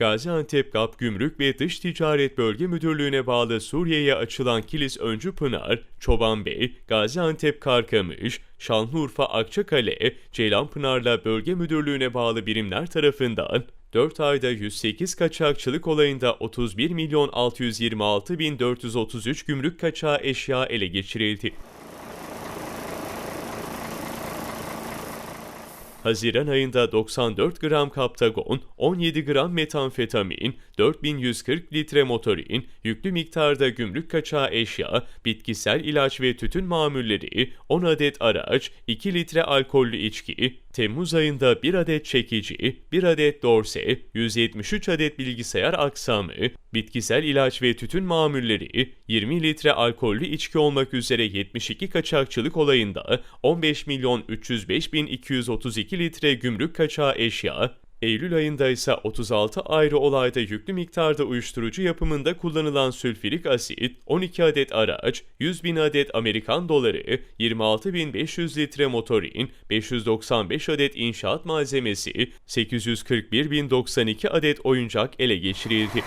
Gaziantep GAP Gümrük ve Dış Ticaret Bölge Müdürlüğü'ne bağlı Suriye'ye açılan Kilis Öncü Pınar, Çobanbey, Gaziantep Karkamış, Şanlıurfa Akçakale, Ceylanpınar'la Bölge Müdürlüğü'ne bağlı birimler tarafından 4 ayda 108 kaçakçılık olayında 31 milyon 626 bin 433 gümrük kaçağı eşya ele geçirildi. Haziran ayında 94 gram kaptagon, 17 gram metamfetamin, 4140 litre motorin, yüklü miktarda gümrük kaçağı eşya, bitkisel ilaç ve tütün mamulleri, 10 adet araç, 2 litre alkollü içki, Temmuz ayında 1 adet çekici, 1 adet dorse, 173 adet bilgisayar aksamı, bitkisel ilaç ve tütün mamulleri, 20 litre alkollü içki olmak üzere 72 kaçakçılık olayında 15 milyon 305 bin 232 litre gümrük kaçağı eşya, Eylül ayında ise 36 ayrı olayda yüklü miktarda uyuşturucu yapımında kullanılan sülfürik asit, 12 adet araç, 100 bin adet Amerikan doları, 26.500 litre motorin, 595 adet inşaat malzemesi, 841.092 adet oyuncak ele geçirildi.